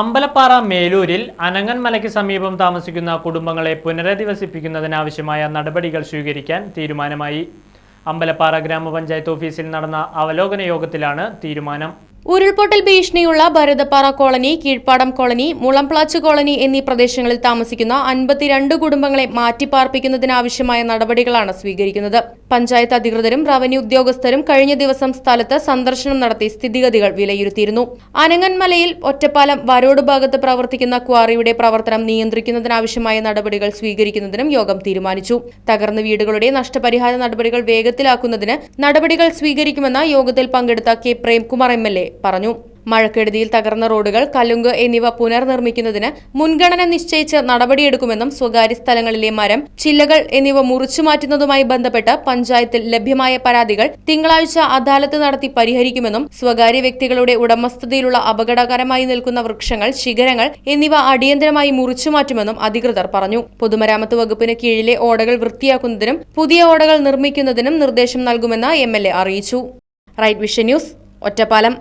അമ്പലപ്പാറ മേലൂരിൽ അനങ്ങൻമലയ്ക്ക് സമീപം താമസിക്കുന്ന കുടുംബങ്ങളെ പുനരധിവസിപ്പിക്കുന്നതിനാവശ്യമായ നടപടികൾ സ്വീകരിക്കാൻ തീരുമാനമായി. അമ്പലപ്പാറ ഗ്രാമപഞ്ചായത്ത് ഓഫീസിൽ നടന്ന അവലോകന യോഗത്തിലാണ് തീരുമാനം. ഉരുൾപൊട്ടൽ ഭീഷണിയുള്ള Bharathappara colony Keezhppadam colony Mulamplach colony എന്നീ പ്രദേശങ്ങളിൽ താമസിക്കുന്ന അൻപത്തിരണ്ട് കുടുംബങ്ങളെ മാറ്റിപ്പാർപ്പിക്കുന്നതിനാവശ്യമായ നടപടികളാണ് സ്വീകരിക്കുന്നത്. പഞ്ചായത്ത് അധികൃതരും റവന്യൂ ഉദ്യോഗസ്ഥരും കഴിഞ്ഞ ദിവസം സ്ഥലത്ത് സന്ദർശനം നടത്തി സ്ഥിതിഗതികൾ വിലയിരുത്തിയിരുന്നു. അനങ്ങൻമലയിൽ ഒറ്റപ്പാലം വരോട് ഭാഗത്ത് പ്രവർത്തിക്കുന്ന ക്വാറിയുടെ പ്രവർത്തനം നിയന്ത്രിക്കുന്നതിനാവശ്യമായ നടപടികൾ സ്വീകരിക്കുന്നതിനും യോഗം തീരുമാനിച്ചു. തകർന്ന വീടുകളുടെ നഷ്ടപരിഹാര നടപടികൾ വേഗത്തിലാക്കുന്നതിന് നടപടികൾ സ്വീകരിക്കുമെന്ന് യോഗത്തിൽ പങ്കെടുത്ത കെ പ്രേംകുമാർ എം പറഞ്ഞു. മഴക്കെടുതിയിൽ തകർന്ന റോഡുകൾ കലുങ്ക് എന്നിവ പുനർനിർമ്മിക്കുന്നതിന് മുൻഗണന നിശ്ചയിച്ച് നടപടിയെടുക്കുമെന്നും സ്വകാര്യ സ്ഥലങ്ങളിലെ മരം ചില്ലകൾ എന്നിവ മുറിച്ചുമാറ്റുന്നതുമായി ബന്ധപ്പെട്ട് പഞ്ചായത്തിൽ ലഭ്യമായ പരാതികൾ തിങ്കളാഴ്ച അദാലത്ത് നടത്തി പരിഹരിക്കുമെന്നും സ്വകാര്യ വ്യക്തികളുടെ ഉടമസ്ഥതയിലുള്ള അപകടകരമായി നിൽക്കുന്ന വൃക്ഷങ്ങൾ ശിഖരങ്ങൾ എന്നിവ അടിയന്തരമായി മുറിച്ചുമാറ്റുമെന്നും അധികൃതർ പറഞ്ഞു. പൊതുമരാമത്ത് വകുപ്പിന് കീഴിലെ ഓടകൾ വൃത്തിയാക്കുന്നതിനും പുതിയ ഓടകൾ നിർമ്മിക്കുന്നതിനും നിർദ്ദേശം നൽകുമെന്ന് എം അറിയിച്ചു. Right vision news Ottapalam.